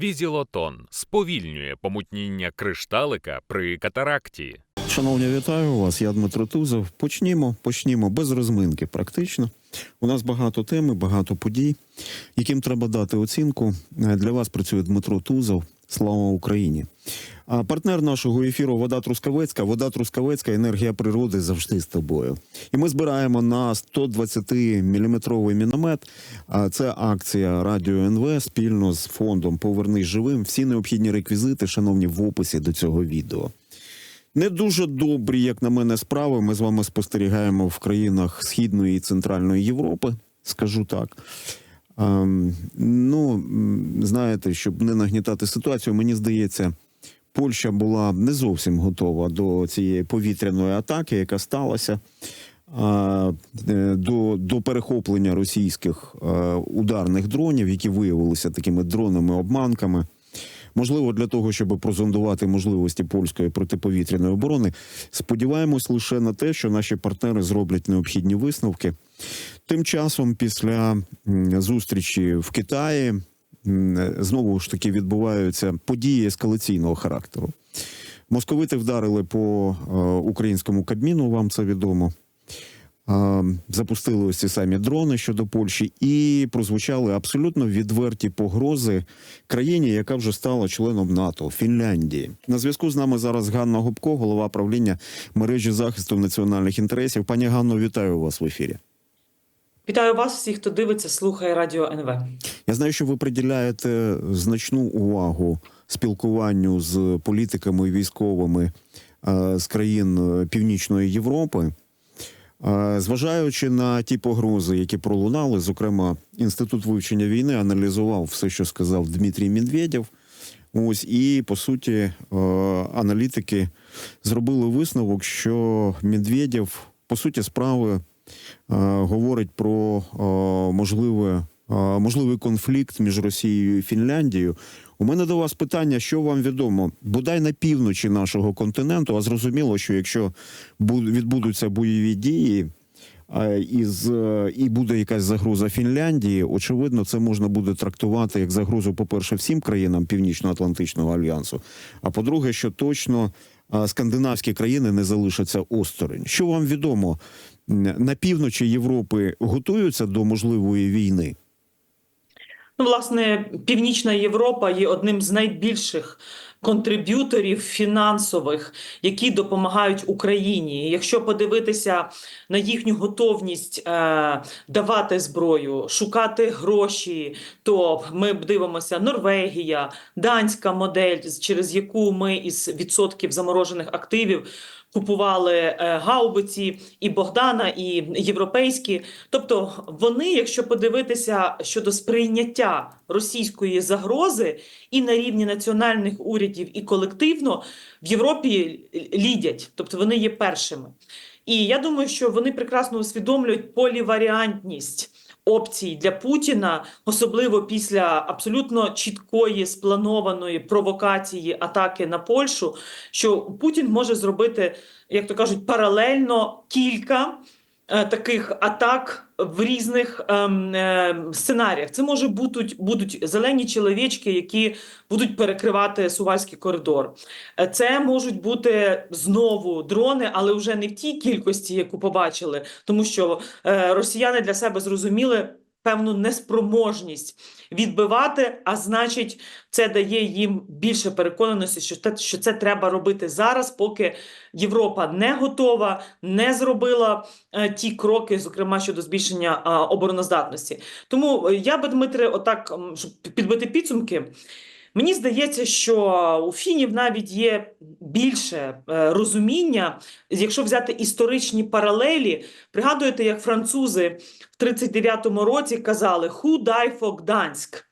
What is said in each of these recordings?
Візілотон сповільнює помутніння кришталика при катаракті. Шановні, вітаю вас. Я Дмитро Тузов. Почнімо, почнімо без розминки. Практично у нас багато теми, багато подій, яким треба дати оцінку. Для вас працює Дмитро Тузов. Слава Україні! А партнер нашого ефіру Вода Трускавецька. Вода Трускавецька, енергія природи завжди з тобою. І ми збираємо на 120 міліметровий міномет. Це акція Радіо НВ спільно з фондом Повернись живим. Всі необхідні реквізити, шановні, в описі до цього відео. Не дуже добрі, як на мене, справи. Ми з вами спостерігаємо в країнах Східної і Центральної Європи, скажу так. Ем, ну, знаєте, щоб не нагнітати ситуацію, мені здається, Польща була не зовсім готова до цієї повітряної атаки, яка сталася. е, До, до перехоплення російських е, ударних дронів, які виявилися такими дронами-обманками. Можливо, для того, щоб прозондувати можливості польської протиповітряної оборони, сподіваємось лише на те, що наші партнери зроблять необхідні висновки. Тим часом, після зустрічі в Китаї, знову ж таки відбуваються події ескалаційного характеру. Московити вдарили по е, українському кабміну, вам це відомо. А, Запустили ось ці самі дрони щодо Польщі і прозвучали абсолютно відверті погрози країні, яка вже стала членом НАТО Фінляндії. На зв'язку з нами зараз Ганна Губко, голова правління мережі захисту національних інтересів. Пані Ганно, вітаю вас в ефірі. Вітаю вас, всіх, хто дивиться, слухає Радіо НВ. Я знаю, що ви приділяєте значну увагу спілкуванню з політиками і військовими е, з країн е, Північної Європи. Е, Зважаючи на ті погрози, які пролунали, зокрема, інститут вивчення війни аналізував все, що сказав Дмитрій Медведєв. Ось і по суті, е, аналітики зробили висновок, що Медведєв по суті справи е, говорить про можливе, можливий конфлікт між Росією і Фінляндією. У мене до вас питання, що вам відомо, бодай на півночі нашого континенту, а зрозуміло, що якщо відбудуться бойові дії. Із е, і буде якась загроза Фінляндії. Очевидно, це можна буде трактувати як загрозу, по-перше, всім країнам Північно-Атлантичного альянсу. А по-друге, що точно скандинавські країни не залишаться осторонь. Що вам відомо на півночі Європи готуються до можливої війни? Ну, власне, Північна Європа є одним з найбільших контриб'юторів фінансових, які допомагають Україні. Якщо подивитися на їхню готовність е, давати зброю, шукати гроші, то ми дивимося Норвегія, данська модель, через яку ми із відсотків заморожених активів. Купували е, гаубиці і Богдана, і європейські. Тобто, вони, якщо подивитися щодо сприйняття російської загрози і на рівні національних урядів, і колективно в Європі лідять, тобто вони є першими. І я думаю, що вони прекрасно усвідомлюють поліваріантність опцій для Путіна, особливо після абсолютно чіткої спланованої провокації атаки на Польщу, що Путін може зробити, як то кажуть, паралельно кілька. Е, Таких атак в різних ем, е, сценаріях це може бути будуть зелені чоловічки, які будуть перекривати сувальський коридор. Е, Це можуть бути знову дрони, але вже не в тій кількості, яку побачили, тому що е, росіяни для себе зрозуміли певну неспроможність відбивати, а значить, це дає їм більше переконаності, що те, що це треба робити зараз, поки Європа не готова, не зробила е, ті кроки, зокрема щодо збільшення е, обороноздатності. Тому е, я би Дмитре, отак щоб підбити підсумки. Мені здається, що у фінів навіть є більше е, розуміння, якщо взяти історичні паралелі, пригадуєте, як французи в 39-му році казали «Who die for Gdansk?»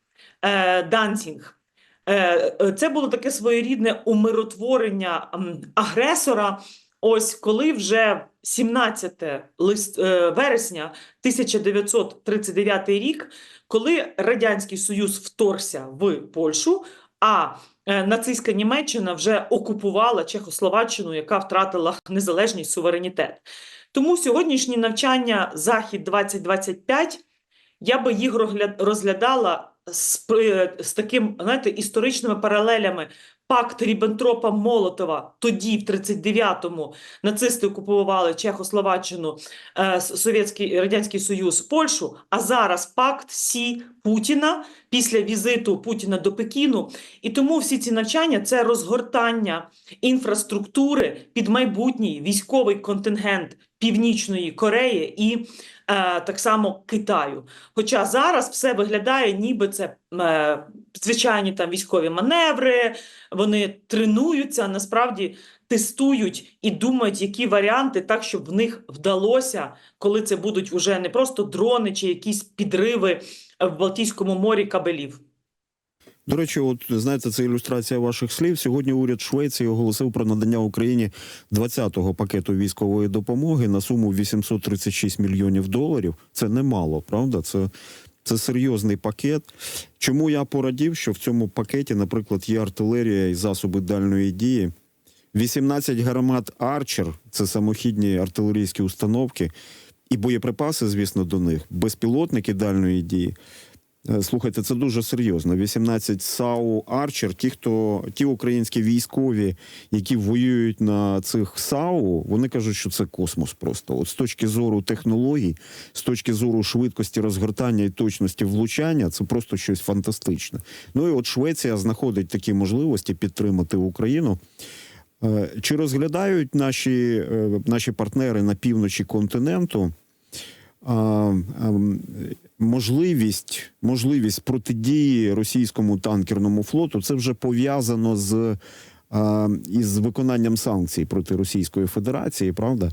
Дансінг. Е, е, Це було таке своєрідне умиротворення агресора. Ось коли вже 17 лист, е, вересня 1939 рік, коли Радянський Союз вторгся в Польщу, а е, нацистська Німеччина вже окупувала Чехословаччину, яка втратила незалежність суверенітет. Тому сьогоднішні навчання Захід 2025 я би їх розглядала з, при- з таким, знаєте, історичними паралелями. Пакт Ріббентропа Молотова тоді, в 39-му, нацисти окупували Чехословаччину, е, Совєтський Радянський Союз, Польщу. А зараз пакт Сі Путіна після візиту Путіна до Пекіну. І тому всі ці навчання це розгортання інфраструктури під майбутній військовий контингент Північної Кореї і е, так само Китаю. Хоча зараз все виглядає, ніби це е, звичайні там військові маневри, вони тренуються, насправді тестують і думають, які варіанти, так щоб в них вдалося, коли це будуть уже не просто дрони чи якісь підриви в Балтійському морі кабелів. До речі, от знаєте, це ілюстрація ваших слів. Сьогодні уряд Швеції оголосив про надання Україні 20-го пакету військової допомоги на суму 836 мільйонів доларів. Це немало, правда? Це, це серйозний пакет. Чому я порадів, що в цьому пакеті, наприклад, є артилерія і засоби дальної дії. 18 гармат Арчер це самохідні артилерійські установки, і боєприпаси, звісно, до них, безпілотники дальної дії. Е, Слухайте, це дуже серйозно. 18 САУ Арчер. Ті, хто ті українські військові, які воюють на цих САУ, вони кажуть, що це космос. Просто от з точки зору технологій, з точки зору швидкості розгортання і точності влучання, це просто щось фантастичне. Ну і от Швеція знаходить такі можливості підтримати Україну. Е, Чи розглядають наші, е, наші партнери на півночі континенту? Можливість, можливість протидії російському танкерному флоту це вже пов'язано з із виконанням санкцій проти Російської Федерації, правда?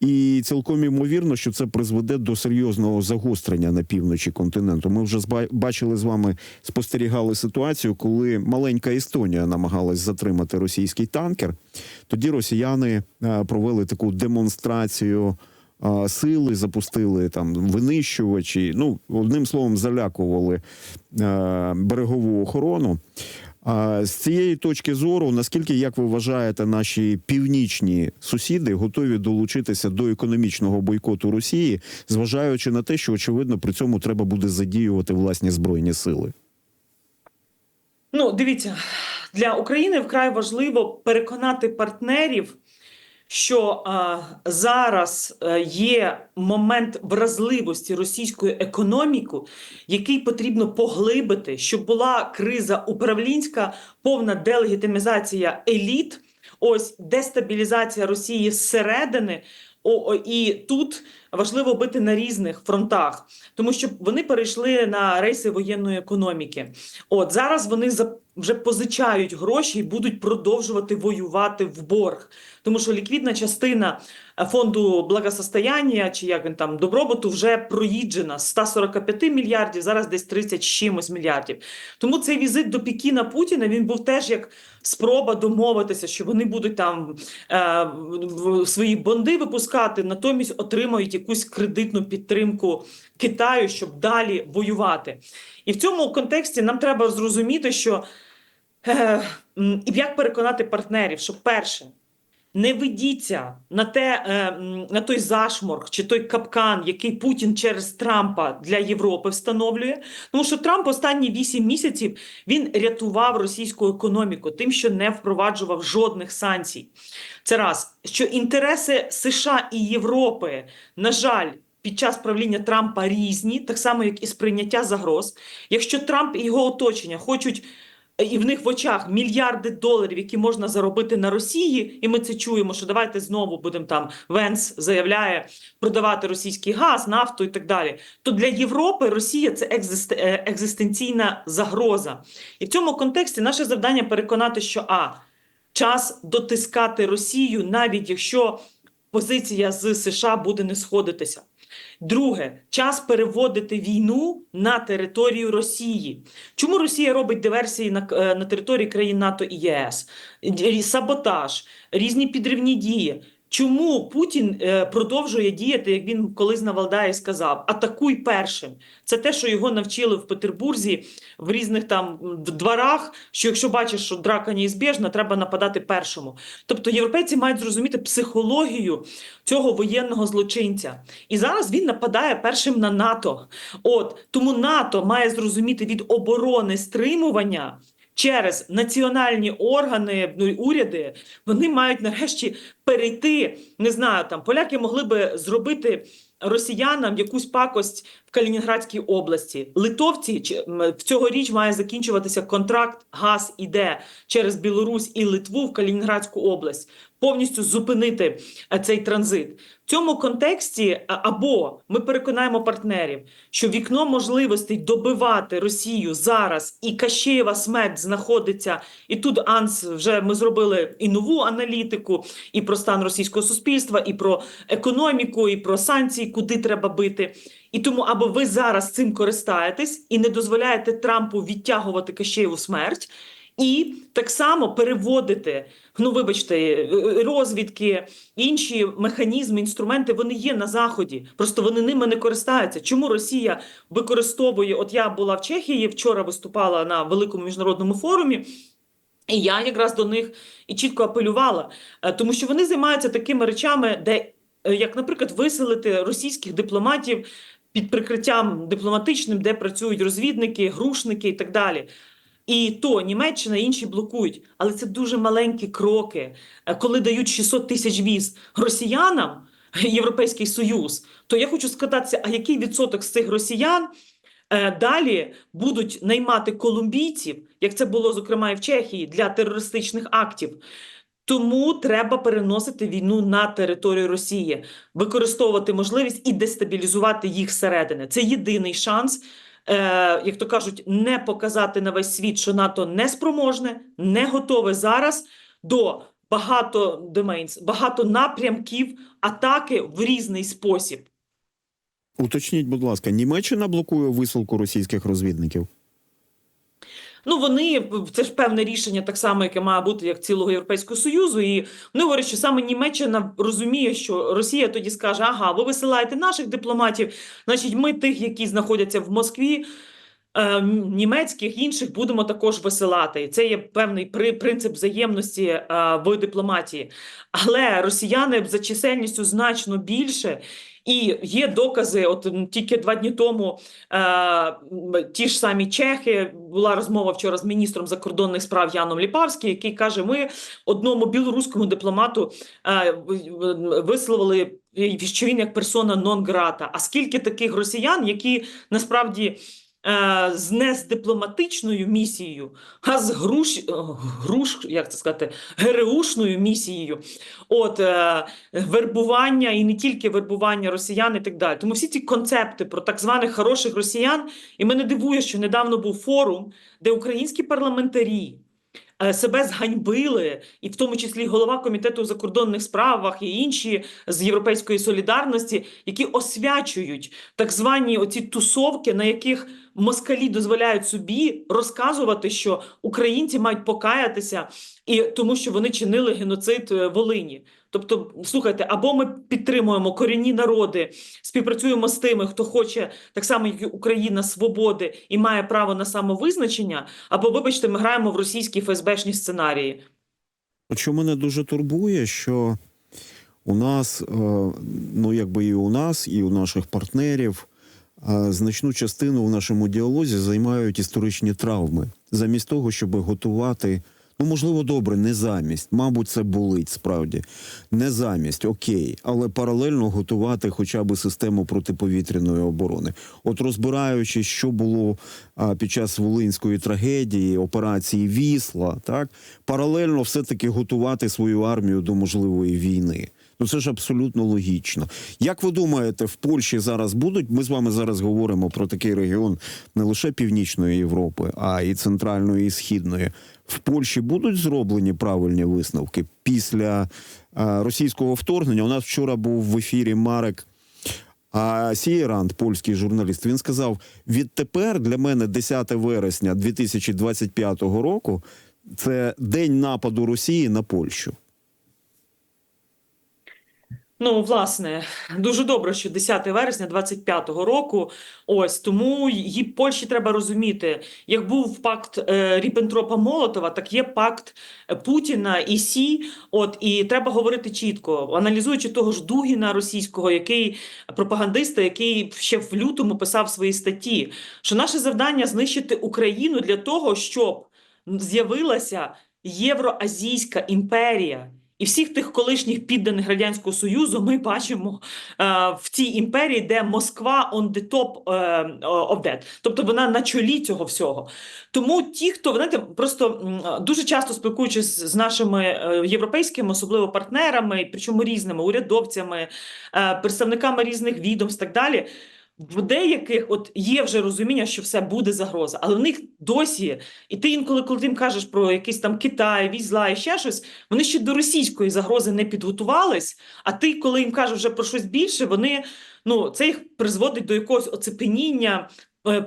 І цілком ймовірно, що це призведе до серйозного загострення на півночі континенту. Ми вже бачили з вами, спостерігали ситуацію, коли маленька Естонія намагалась затримати російський танкер. Тоді росіяни е, провели таку демонстрацію сили, запустили там винищувачі. Ну, одним словом, залякували е, берегову охорону. А з цієї точки зору, наскільки як ви вважаєте, наші північні сусіди готові долучитися до економічного бойкоту Росії, зважаючи на те, що очевидно при цьому треба буде задіювати власні збройні сили? Ну, дивіться, для України вкрай важливо переконати партнерів, що а, зараз е, є момент вразливості російської економіки, який потрібно поглибити, щоб була криза управлінська, повна делегітимізація еліт, ось дестабілізація Росії зсередини. О, і тут важливо бити на різних фронтах, тому що вони перейшли на рейси воєнної економіки. От зараз вони вже позичають гроші і будуть продовжувати воювати в борг, тому що ліквідна частина е, фонду благосостояння чи як він там добробуту вже проїджена з 145 мільярдів, зараз десь 30 чимось мільярдів. Тому цей візит до Пекіна Путіна він був теж як спроба домовитися, що вони будуть там е, свої бонди випускати, натомість отримають якусь кредитну підтримку Китаю, щоб далі воювати. І в цьому контексті нам треба зрозуміти, що е, як переконати партнерів, що перше. Не ведіться на те, е, на той зашморг чи той капкан, який Путін через Трампа для Європи встановлює. Тому що Трамп останні 8 місяців він рятував російську економіку тим, що не впроваджував жодних санкцій. Це раз, що інтереси США і Європи, на жаль, під час правління Трампа різні, так само як і сприйняття загроз. Якщо Трамп і його оточення хочуть. Е, І в них в очах мільярди доларів, які можна заробити на Росії, і ми це чуємо, що давайте знову будемо там. Венс заявляє продавати російський газ, нафту і так далі. То для Європи Росія це екзист- е, екзистенційна загроза. І в цьому контексті наше завдання переконати, що а час дотискати Росію, навіть якщо позиція з США буде не сходитися. Друге, час переводити війну на територію Росії. Чому Росія робить диверсії на, е, на території країн НАТО і ЄС? Саботаж, різні підривні дії. Чому Путін е, продовжує діяти, як він колись на Валдаї сказав: атакуй першим. Це те, що його навчили в Петербурзі в різних там м, дворах. Що якщо бачиш, що драка неізбіжна, треба нападати першому. Тобто європейці мають зрозуміти психологію цього воєнного злочинця. І зараз він нападає першим на НАТО. От тому НАТО має зрозуміти від оборони стримування. Через національні органи, ну, і уряди, вони мають нарешті перейти. Не знаю, там поляки могли би зробити росіянам якусь пакость в Калінінградській області. Литовці в цьогоріч має закінчуватися контракт. Газ іде через Білорусь і Литву в Калінінградську область. Повністю зупинити е, цей транзит. Цьому контексті або ми переконаємо партнерів, що вікно можливостей добивати Росію зараз і Кащеєва смерть знаходиться. І тут Анс вже ми зробили і нову аналітику, і про стан російського суспільства, і про економіку, і про санкції, куди треба бити. І тому або ви зараз цим користаєтесь і не дозволяєте Трампу відтягувати Кащеєву смерть. І так само переводити, ну вибачте, е, е, розвідки, інші механізми, інструменти вони є на заході. Просто вони ними не користаються. Чому Росія використовує? От я була в Чехії, вчора виступала на великому міжнародному форумі. І я якраз до них і чітко апелювала, е, тому що вони займаються такими речами, де, як, наприклад, виселити російських дипломатів під прикриттям дипломатичним, де працюють розвідники, грушники і так далі. І то Німеччина інші блокують, але це дуже маленькі кроки. Е, Коли дають 600 тисяч віз росіянам, Європейський Союз, то я хочу скататися, а який відсоток з цих росіян е, далі будуть наймати колумбійців, як це було зокрема і в Чехії, для терористичних актів. Тому треба переносити війну на територію Росії, використовувати можливість і дестабілізувати їх зсередини. Це єдиний шанс, е, як то кажуть, не показати на весь світ, що НАТО не спроможне, не готове зараз до багато domains, багато напрямків атаки в різний спосіб. Уточніть, будь ласка, Німеччина блокує висилку російських розвідників? Ну вони це ж певне рішення, так само, яке має бути як цілого європейського союзу. І вони говорять, що саме Німеччина розуміє, що Росія тоді скаже: ага, ви висилаєте наших дипломатів, значить, ми тих, які знаходяться в Москві. е, Німецьких інших будемо також висилати, це є певний при принцип взаємності е, в дипломатії. Але росіяни за чисельністю значно більше, і є докази. От тільки два дні тому е, ті ж самі чехи була розмова вчора з міністром закордонних справ Яном Ліпавським, який каже: ми одному білоруському дипломату е, висловили, що він як персона нон грата. А скільки таких росіян, які насправді. Е, З не з дипломатичною місією, а з груш, е, груш, як це сказати, ГРУшною місією. От е, вербування і не тільки вербування росіян і так далі. Тому всі ці концепти про так званих хороших росіян, і мене дивує, що недавно був форум, де українські парламентарі себе зганьбили, і в тому числі голова комітету у закордонних справах і інші з європейської солідарності, які освячують так звані оці тусовки, на яких москалі дозволяють собі розказувати, що українці мають покаятися, і тому що вони чинили геноцид е, Волині. Тобто, слухайте, або ми підтримуємо корінні народи, співпрацюємо з тими, хто хоче так само, як і Україна, свободи і має право на самовизначення, або, вибачте, ми граємо в російські ФСБшні сценарії. Що мене дуже турбує, що у нас, е, ну якби і у нас, і у наших партнерів, е, значну частину в нашому діалозі займають історичні травми, замість того, щоб готувати. Ну, можливо, добре, не замість. Мабуть, це болить справді. Не замість, окей, але паралельно готувати хоча б систему протиповітряної оборони. От розбираючи, що було а, під час волинської трагедії, операції Вісла, так паралельно все-таки готувати свою армію до можливої війни. Ну це ж абсолютно логічно. Як ви думаєте, в Польщі зараз будуть? Ми з вами зараз говоримо про такий регіон не лише Північної Європи, а і центральної і східної. В Польщі будуть зроблені правильні висновки після а, російського вторгнення. У нас вчора був в ефірі Марек. А Сієрант, польський журналіст, він сказав: відтепер для мене 10 вересня 2025 року це день нападу Росії на Польщу. Ну, власне, дуже добре, що 10 вересня 25-го року. Ось тому її Польщі треба розуміти, як був пакт е, Ріббентропа Молотова, так є пакт Путіна і Сі. От і треба говорити чітко, аналізуючи того ж Дугіна російського, який пропагандиста, який ще в лютому писав свої статті, що наше завдання знищити Україну для того, щоб з'явилася Євроазійська імперія. І всіх тих колишніх підданих Радянського Союзу ми бачимо е, в цій імперії, де Москва on the top е, of that. Тобто вона на чолі цього всього. Тому ті, хто знаєте, просто дуже часто спілкуючись з нашими е, європейськими, особливо партнерами, причому різними урядовцями, представниками різних відомств, так далі. В деяких от є вже розуміння, що все буде загроза, але в них досі, і ти інколи, коли їм кажеш про якийсь там Китай, візла і ще щось, вони ще до російської загрози не підготувались. А ти, коли їм кажеш вже про щось більше, вони ну це їх призводить до якогось оцепеніння,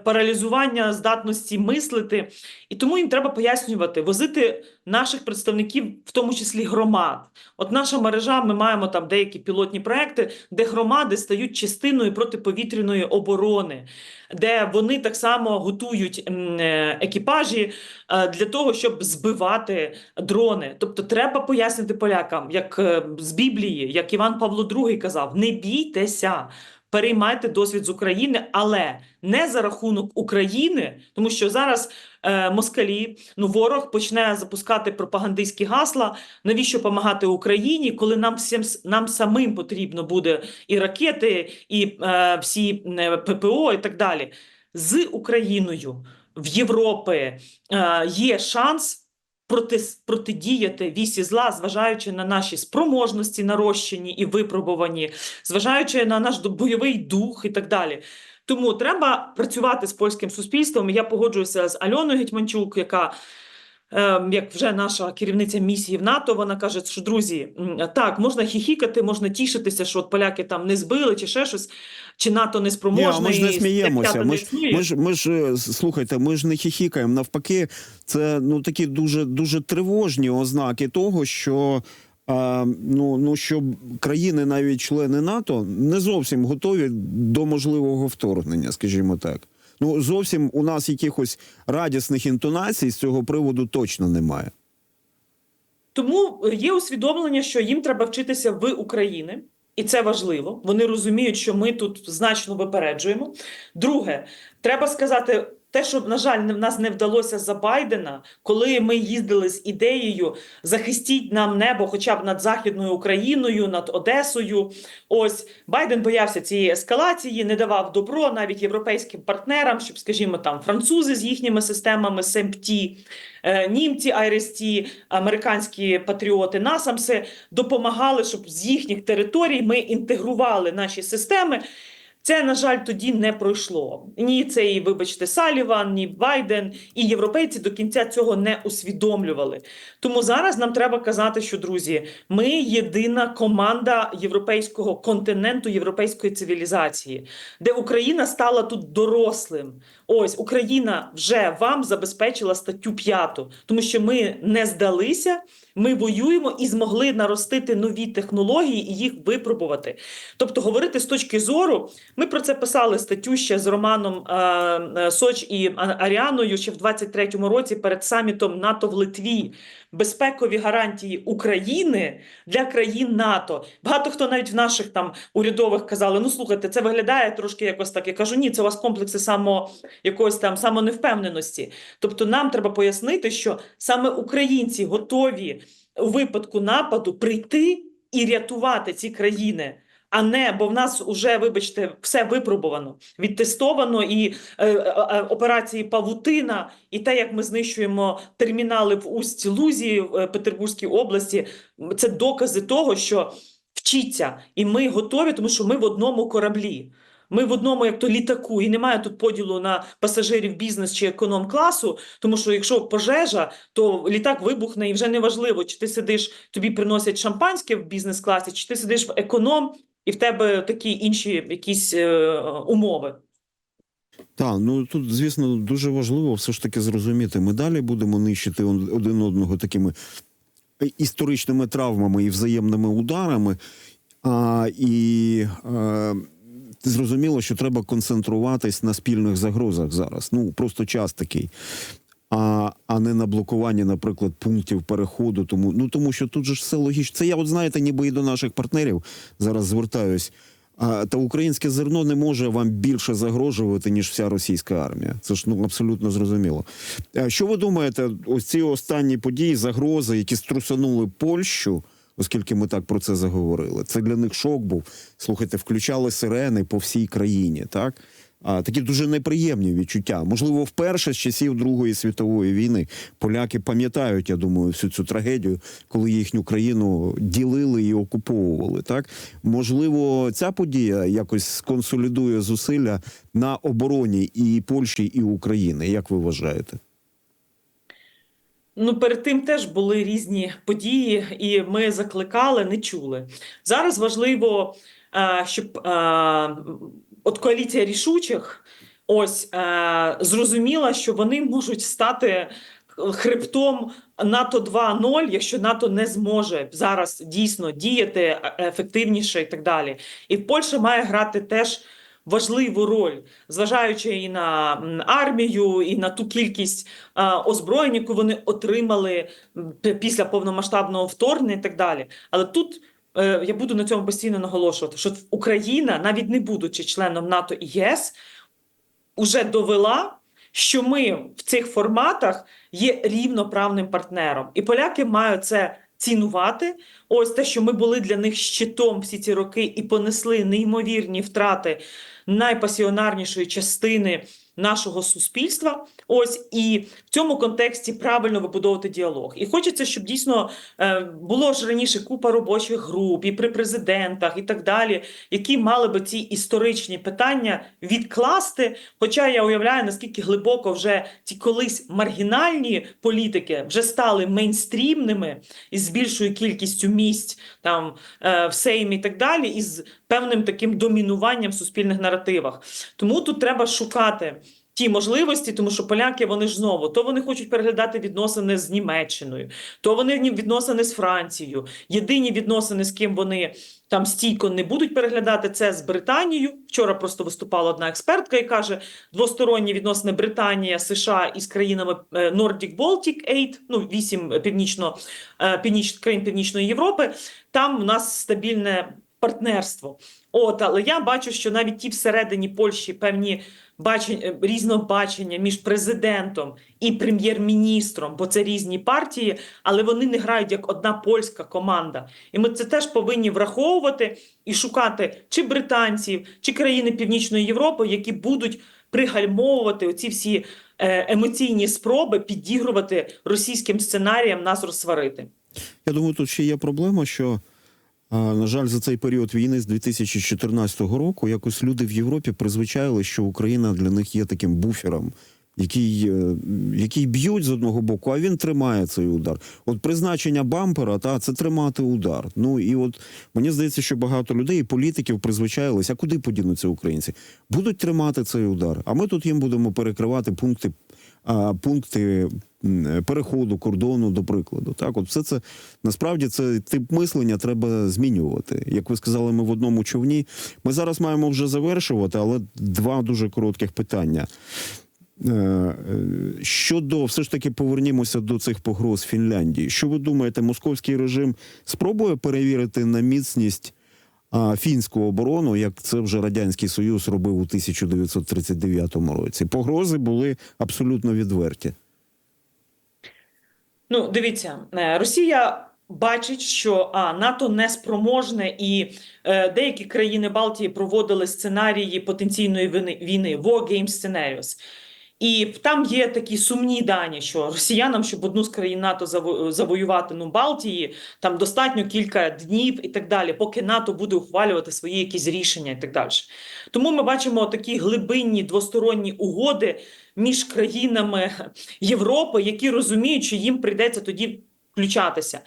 паралізування здатності мислити. І тому їм треба пояснювати, возити наших представників, в тому числі громад. От наша мережа, ми маємо там деякі пілотні проекти, де громади стають частиною протиповітряної оборони, де вони так само готують е, екіпажі е, для того, щоб збивати дрони. Тобто, треба пояснити полякам, як е, з Біблії, як Іван Павло II казав: не бійтеся. Переймайте досвід з України, але не за рахунок України, тому що зараз е, москалі, ну ворог почне запускати пропагандистські гасла. Навіщо допомагати Україні, коли нам всім нам самим потрібно буде і ракети, і е, всі е, ППО, і так далі. З Україною в Європі е, є шанс. Проти, протидіяти вісі зла, зважаючи на наші спроможності нарощені і випробувані, зважаючи на наш бойовий дух і так далі. Тому треба працювати з польським суспільством. Я погоджуюся з Альоною Гетьманчук, яка як вже наша керівниця місії в НАТО, вона каже, що друзі, так можна хіхікати, можна тішитися, що от поляки там не збили, чи ще щось, чи НАТО не спроможне. ми ж не сміємося. Ми ж, ми ж, ми ж е, слухайте, ми ж не хіхікаємо. Навпаки, це ну такі дуже дуже тривожні ознаки того, що. А, ну, ну що країни, навіть члени НАТО, не зовсім готові до можливого вторгнення, скажімо так. Ну зовсім у нас якихось радісних інтонацій з цього приводу точно немає. Тому є усвідомлення, що їм треба вчитися в України, і це важливо. Вони розуміють, що ми тут значно випереджуємо. Друге, треба сказати. Те, що, на жаль, в нас не вдалося за Байдена, коли ми їздили з ідеєю захистіть нам небо хоча б над Західною Україною, над Одесою. Ось Байден боявся цієї ескалації, не давав добро навіть європейським партнерам, щоб, скажімо, там французи з їхніми системами СЕМПТ, е, німці IRST, американські патріоти Насамси допомагали, щоб з їхніх територій ми інтегрували наші системи. Це, на жаль, тоді не пройшло. Ні цей, вибачте, Саліван, ні Байден і європейці до кінця цього не усвідомлювали. Тому зараз нам треба казати, що друзі, ми єдина команда європейського континенту, європейської цивілізації, де Україна стала тут дорослим. Ось Україна вже вам забезпечила статтю 5, тому що ми не здалися. Ми воюємо і змогли наростити нові технології і їх випробувати. Тобто, говорити з точки зору, ми про це писали статтю ще з Романом е, е, Соч і Аріаною ще в 23-му році перед самітом НАТО в Литві. Безпекові гарантії України для країн НАТО. Багато хто навіть в наших там урядових казали: ну слухайте, це виглядає трошки якось так. Я кажу, ні, це у вас комплекси само якоїсь там самоневпевненості. Тобто, нам треба пояснити, що саме українці готові у випадку нападу прийти і рятувати ці країни. А не, бо в нас уже, вибачте, все випробувано, відтестовано, і е, е, е, операції Павутина, і те, як ми знищуємо термінали в Усть Лузі в е, Петербурзькій області, це докази того, що вчіться, і ми готові, тому що ми в одному кораблі. Ми в одному, як то літаку, і немає тут поділу на пасажирів бізнес чи економ класу, тому що якщо пожежа, то літак вибухне, і вже не важливо, чи ти сидиш, тобі приносять шампанське в бізнес-класі, чи ти сидиш в економ, і в тебе такі інші якісь е, умови. Так, ну тут, звісно, дуже важливо все ж таки зрозуміти. Ми далі будемо нищити один одного такими історичними травмами і взаємними ударами. А, і е, зрозуміло, що треба концентруватись на спільних загрозах зараз. Ну просто час такий. А, а не на блокуванні, наприклад, пунктів переходу. Тому ну тому, що тут же ж все логічно. Це я, от знаєте, ніби і до наших партнерів зараз звертаюсь. А, та українське зерно не може вам більше загрожувати, ніж вся російська армія. Це ж ну абсолютно зрозуміло. А що ви думаєте, ось ці останні події, загрози, які струсанули Польщу, оскільки ми так про це заговорили? Це для них шок був. Слухайте, включали сирени по всій країні, так? А, такі дуже неприємні відчуття. Можливо, вперше з часів Другої світової війни поляки пам'ятають, я думаю, всю цю трагедію, коли їхню країну ділили і окуповували. Так можливо, ця подія якось сконсолідує зусилля на обороні і Польщі, і України. Як ви вважаєте? Ну, перед тим теж були різні події, і ми закликали, не чули. Зараз важливо, е, щоб е, от коаліція рішучих ось е, зрозуміла, що вони можуть стати хребтом НАТО 2.0, якщо НАТО не зможе зараз дійсно діяти ефективніше і так далі. І Польща має грати теж. Важливу роль, зважаючи і на армію, і на ту кількість озброєнь, яку вони отримали після повномасштабного вторгнення, і так далі. Але тут е, я буду на цьому постійно наголошувати, що Україна, навіть не будучи членом НАТО і ЄС, уже довела, що ми в цих форматах є рівноправним партнером, і поляки мають це цінувати. Ось те, що ми були для них щитом всі ці роки і понесли неймовірні втрати найпасіонарнішої частини нашого суспільства. Ось і в цьому контексті правильно вибудовувати діалог. І хочеться, щоб дійсно е, було ж раніше купа робочих груп і при президентах, і так далі, які мали би ці історичні питання відкласти. Хоча я уявляю, наскільки глибоко вже ті колись маргінальні політики вже стали мейнстрімними із більшою кількістю місць там е, в Сеймі і так далі, і з певним таким домінуванням в суспільних наративах. Тому тут треба шукати. Ті можливості, тому що поляки вони ж знову то вони хочуть переглядати відносини з Німеччиною, то вони відносини з Францією. Єдині відносини, з ким вони там стійко не будуть переглядати, це з Британією. Вчора просто виступала одна експертка і каже: двосторонні відносини Британія, США із країнами е, Nordic Baltic 8, ну вісім північно е, північ країн Північної Європи. Там у нас стабільне партнерство. От, але я бачу, що навіть ті всередині Польщі певні бачення різнобачення між президентом і прем'єр-міністром, бо це різні партії, але вони не грають як одна польська команда. І ми це теж повинні враховувати і шукати чи британців, чи країни Північної Європи, які будуть пригальмовувати оці всі е, емоційні спроби підігрувати російським сценаріям нас розсварити. Я думаю, тут ще є проблема, що, на жаль, за цей період війни з 2014 року якось люди в Європі призвичаїли, що Україна для них є таким буфером, який, е, який б'ють з одного боку, а він тримає цей удар. От призначення бампера, та це тримати удар. Ну і от мені здається, що багато людей і політиків призвичаїлися, а куди подінуться українці? Будуть тримати цей удар. А ми тут їм будемо перекривати пункти. Пункти переходу кордону, до прикладу, так, от все це насправді це тип мислення треба змінювати. Як ви сказали, ми в одному човні. Ми зараз маємо вже завершувати, але два дуже коротких питання. Е, е, Щодо все ж таки повернімося до цих погроз Фінляндії. Що ви думаєте, московський режим спробує перевірити на міцність фінську оборону, як це вже радянський союз робив у 1939 році? Погрози були абсолютно відверті. Ну, дивіться, е, Росія бачить, що а, НАТО не спроможне, і е, деякі країни Балтії проводили сценарії потенційної війни, war game scenarios. І там є такі сумні дані, що росіянам, щоб одну з країн НАТО заво- завоювати ну, Балтії, там достатньо кілька днів і так далі, поки НАТО буде ухвалювати свої якісь рішення і так далі. Тому ми бачимо такі глибинні двосторонні угоди між країнами Європи, які розуміють, що їм прийдеться тоді включатися.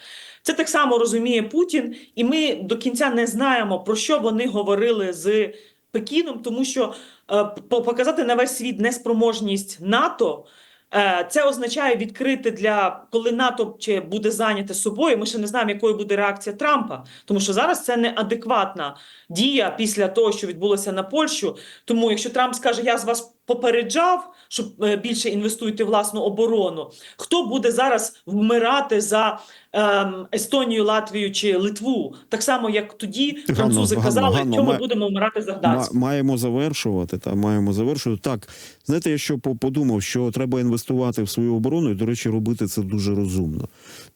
Це так само розуміє Путін, і ми до кінця не знаємо, про що вони говорили з Пекіном, тому що е, показати на весь світ неспроможність НАТО Е, Це означає відкрити для коли НАТО чи буде зайняте собою. Ми ще не знаємо, якою буде реакція Трампа, тому що зараз це неадекватна дія після того, що відбулося на Польщу. Тому, якщо Трамп скаже, я з вас попереджав, щоб е, більше інвестуйте в власну оборону, хто буде зараз вмирати за ем, Естонію, Латвію чи Литву? Так само, як тоді Ганно, французи Ганно, казали, Ганно, що ми ма- будемо вмирати за Гданськ. маємо завершувати. Та маємо завершувати. Так, знаєте, я що по- подумав, що треба інвестувати в свою оборону, і, до речі, робити це дуже розумно,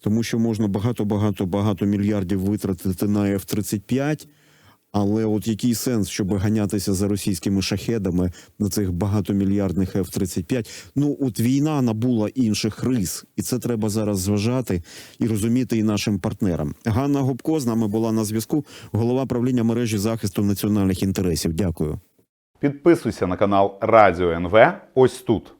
тому що можна багато, багато, багато мільярдів витратити на F-35, але от який сенс, щоб ганятися за російськими шахедами на цих багатомільярдних F-35? Ну, от війна набула інших рис, і це треба зараз зважати і розуміти і нашим партнерам. Ганна Гопко з нами була на зв'язку, голова правління мережі захисту національних інтересів. Дякую. Підписуйся на канал Радіо НВ ось тут.